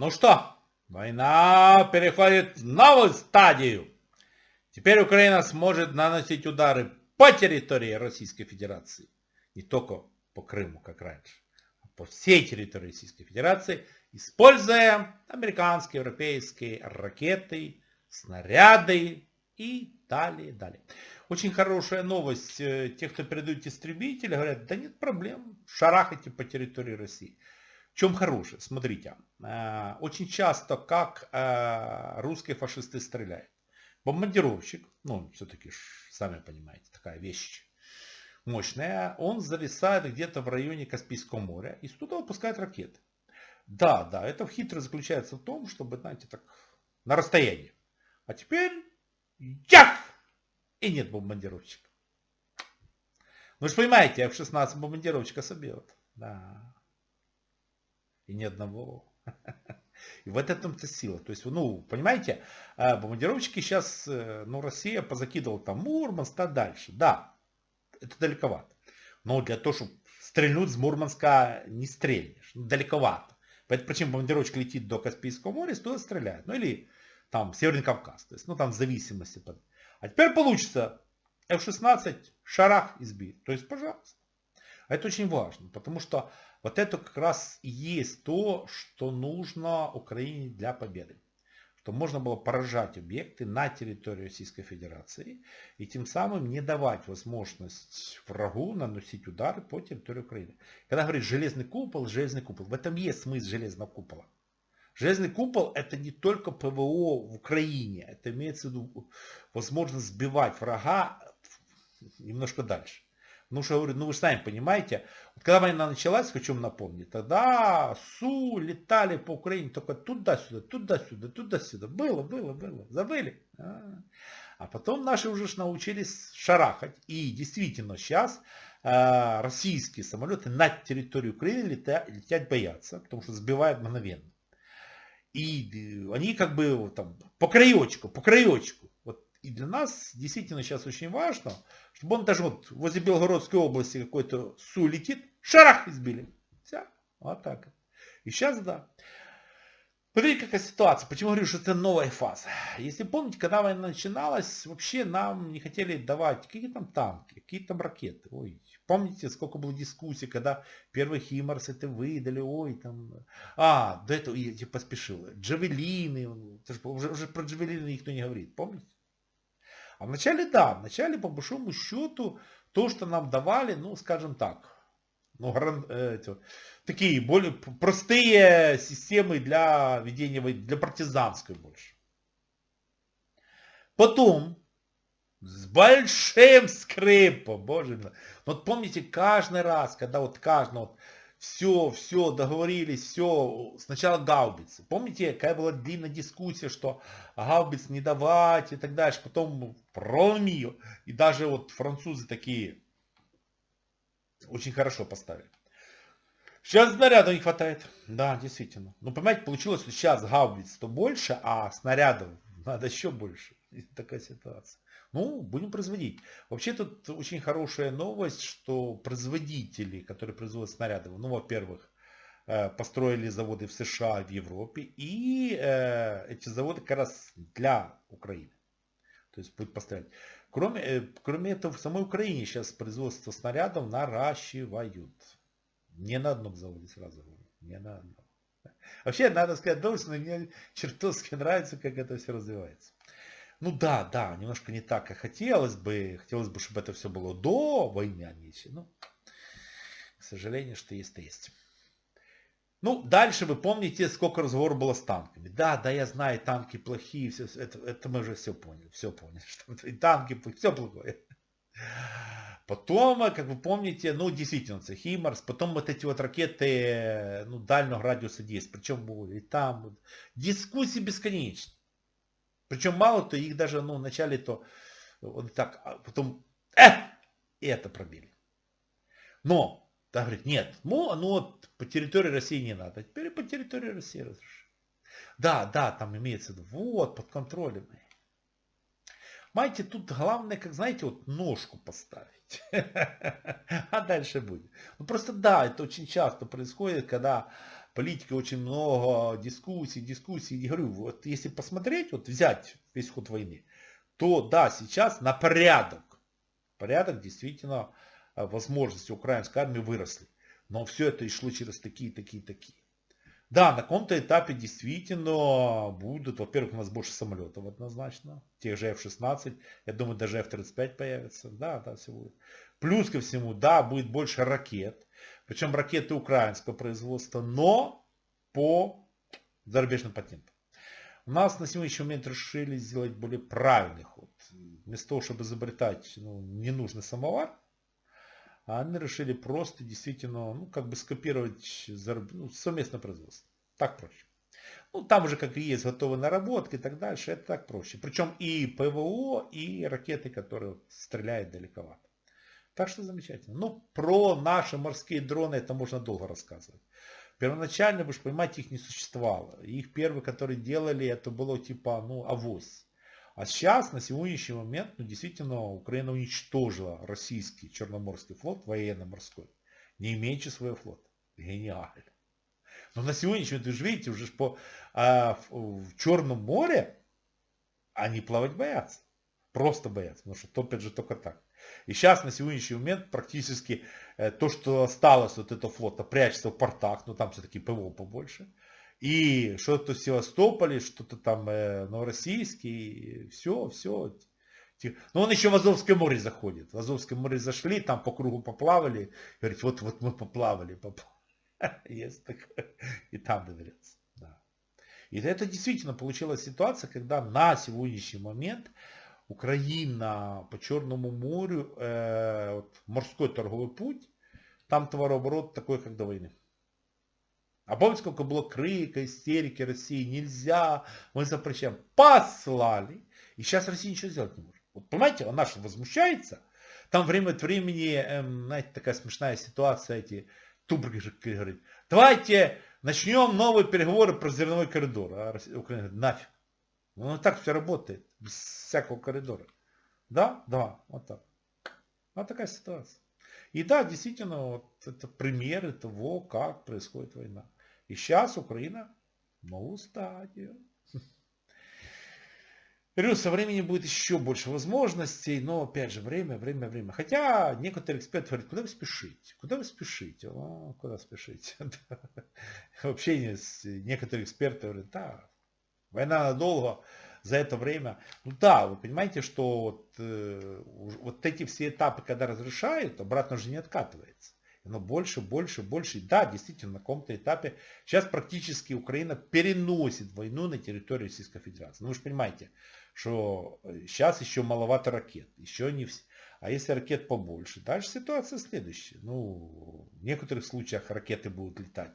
Ну что, война переходит в новую стадию. Теперь Украина сможет наносить удары по территории Российской Федерации. Не только по Крыму, как раньше, а по всей территории Российской Федерации, используя американские, европейские ракеты, снаряды и далее, далее. Очень хорошая новость. Те, кто передают истребители, говорят, да нет проблем, шарахайте по территории России. Чем хорошее? Смотрите, э, очень часто как э, русские фашисты стреляют. Бомбардировщик, ну, все-таки, сами понимаете, такая вещь мощная, он зависает где-то в районе Каспийского моря и туда выпускает ракеты. Да, да, это хитрость заключается в том, чтобы, знаете, так, на расстоянии. А теперь, як! И нет бомбардировщика. Вы же понимаете, F-16 бомбардировщика собьет. Да и ни одного. И вот этом-то сила. То есть, ну, понимаете, а, бомбардировщики сейчас, э, ну, Россия позакидывала там Мурманск, а дальше. Да, это далековато. Но для того, чтобы стрельнуть с Мурманска не стрельнешь. Ну, далековато. Поэтому почему бомбардировочка летит до Каспийского моря, туда стреляет. Ну или там Северный Кавказ. То есть, ну там в зависимости. А теперь получится F-16 шарах избит. То есть, пожалуйста. А это очень важно, потому что вот это как раз и есть то, что нужно Украине для победы. Что можно было поражать объекты на территории Российской Федерации и тем самым не давать возможность врагу наносить удары по территории Украины. Когда говорит железный купол, железный купол, в этом есть смысл железного купола. Железный купол это не только ПВО в Украине, это имеется в виду возможность сбивать врага немножко дальше. Ну, что я говорю, ну вы сами понимаете, вот когда война началась, хочу вам напомнить, тогда СУ летали по Украине только туда-сюда, туда-сюда, туда-сюда. Было, было, было. Забыли. А, а потом наши уже научились шарахать. И действительно сейчас э, российские самолеты на территорию Украины летят, летят боятся, потому что сбивают мгновенно. И они как бы там по краечку, по краечку. И для нас действительно сейчас очень важно, чтобы он даже вот возле Белгородской области какой-то Су летит, шарах избили. Все, вот так. И сейчас да. Смотрите, какая ситуация. Почему говорю, что это новая фаза? Если помните, когда война начиналась, вообще нам не хотели давать какие там танки, какие там ракеты. Ой, помните, сколько было дискуссий, когда первые Химарс это выдали, ой, там... А, до этого я поспешил. Джавелины, уже, уже про Джавелины никто не говорит, помните? А вначале да, вначале по большому счету то, что нам давали, ну скажем так, ну, эти, такие более простые системы для ведения войны, для партизанской больше. Потом, с большим скрипом, боже мой. Вот помните, каждый раз, когда вот каждый, вот, все, все, договорились, все, сначала гаубицы. Помните, какая была длинная дискуссия, что гаубиц не давать и так дальше, потом промию, и даже вот французы такие очень хорошо поставили. Сейчас снарядов не хватает. Да, действительно. Ну, понимаете, получилось, что сейчас гаубиц то больше, а снарядов надо еще больше. Такая ситуация. Ну, будем производить. Вообще тут очень хорошая новость, что производители, которые производят снаряды, ну, во-первых, э, построили заводы в США, в Европе, и э, эти заводы как раз для Украины. То есть будет поставить. Кроме, э, кроме этого, в самой Украине сейчас производство снарядов наращивают. Не на одном заводе сразу говорю. Не на одном. Вообще, надо сказать, новость, но мне чертовски нравится, как это все развивается. Ну да, да, немножко не так, как хотелось бы. Хотелось бы, чтобы это все было до войны, а не Ну, к сожалению, что есть, то есть. Ну, дальше вы помните, сколько разговоров было с танками. Да, да, я знаю, танки плохие, все, это, это мы уже все поняли, все поняли, что и танки все плохое. Потом, как вы помните, ну, действительно, это Химарс, потом вот эти вот ракеты, ну, дальнего радиуса 10, причем и там, дискуссии бесконечные. Причем мало кто их даже, ну, вначале то вот так, а потом, э, и это пробили. Но, да, говорит, нет, ну, ну вот по территории России не надо, теперь по территории России разрешили. Да, да, там имеется, вот, под контролем. Понимаете, тут главное, как знаете, вот ножку поставить. А дальше будет. Ну просто да, это очень часто происходит, когда политики очень много дискуссий, дискуссий. И говорю, вот если посмотреть, вот взять весь ход войны, то да, сейчас на порядок, порядок действительно э, возможности украинской армии выросли. Но все это и шло через такие, такие, такие. Да, на каком-то этапе действительно будут, во-первых, у нас больше самолетов однозначно, тех же F-16, я думаю, даже F-35 появится, да, да, все будет. Плюс ко всему, да, будет больше ракет, причем ракеты украинского производства, но по зарубежным патентам. У нас на сегодняшний момент решили сделать более правильный ход. Вместо того, чтобы изобретать ну, ненужный самовар, они решили просто действительно, ну, как бы скопировать ну, совместное производство. Так проще. Ну, там уже как и есть готовые наработки и так дальше, это так проще. Причем и ПВО, и ракеты, которые стреляют далековато. Так что замечательно. Ну, про наши морские дроны это можно долго рассказывать. Первоначально, вы же понимаете, их не существовало. Их первые, которые делали, это было типа, ну, авось. А сейчас, на сегодняшний момент, ну, действительно, Украина уничтожила российский Черноморский флот, военно-морской, не имеющий своего флота. Гениально. Но на сегодняшний момент, вы же видите, уже по, а, в, в Черном море они плавать боятся. Просто боятся, потому что топят же только так. И сейчас на сегодняшний момент практически э, то, что осталось от этого флота, прячется в портах, но там все-таки ПВО побольше. И что-то в Севастополе, что-то там э, Новороссийский, все, все. Но он еще в Азовское море заходит. В Азовское море зашли, там по кругу поплавали. Говорит, вот, вот мы поплавали. поплавали. Есть такое. И там доберется. Да. И это действительно получилась ситуация, когда на сегодняшний момент Украина по Черному морю, э, вот, морской торговый путь, там товарооборот такой, как до войны. А помните, сколько было крика, истерики России, нельзя, мы запрещаем. Послали. И сейчас Россия ничего сделать не может. Вот понимаете, она же возмущается. Там время от времени, эм, знаете, такая смешная ситуация, эти тубрги же говорят, давайте начнем новые переговоры про зерновой коридор. А Украина говорит, нафиг. Ну, так все работает, без всякого коридора. Да? Да, вот так. Вот такая ситуация. И да, действительно, вот это примеры того, как происходит война. И сейчас Украина новую стадию. Говорю, со временем будет еще больше возможностей, но опять же, время, время, время. Хотя некоторые эксперты говорят, куда вы спешите? Куда вы спешите? О, куда спешите? Вообще некоторые эксперты говорят, да, война надолго, за это время. Ну да, вы понимаете, что вот, э, вот эти все этапы, когда разрешают, обратно же не откатывается но больше, больше, больше. Да, действительно, на каком-то этапе сейчас практически Украина переносит войну на территорию Российской Федерации. Ну вы же понимаете, что сейчас еще маловато ракет, еще не все. А если ракет побольше, дальше ситуация следующая. Ну, в некоторых случаях ракеты будут летать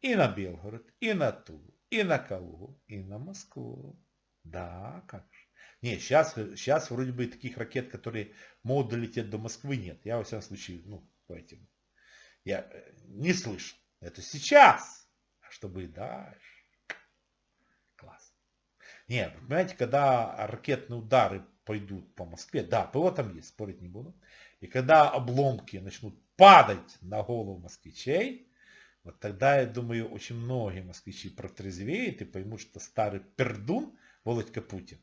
и на Белгород, и на Тулу, и на Калугу, и на Москву. Да, как же. Нет, сейчас, сейчас вроде бы таких ракет, которые могут долететь до Москвы, нет. Я, во всяком случае, ну, по этим я э, не слышал. Это сейчас. А чтобы и дальше. Класс. Нет, понимаете, когда ракетные удары пойдут по Москве, да, ПВО там есть, спорить не буду. И когда обломки начнут падать на голову москвичей, вот тогда, я думаю, очень многие москвичи протрезвеют и поймут, что старый пердун Володька Путин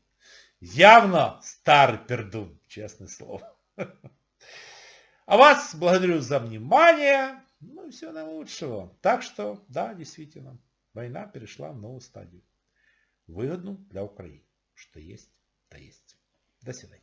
явно старый пердун, честное слово. А вас благодарю за внимание. Ну и всего наилучшего. Так что, да, действительно, война перешла в новую стадию. Выгодну для України. Що є, то є. До свидання.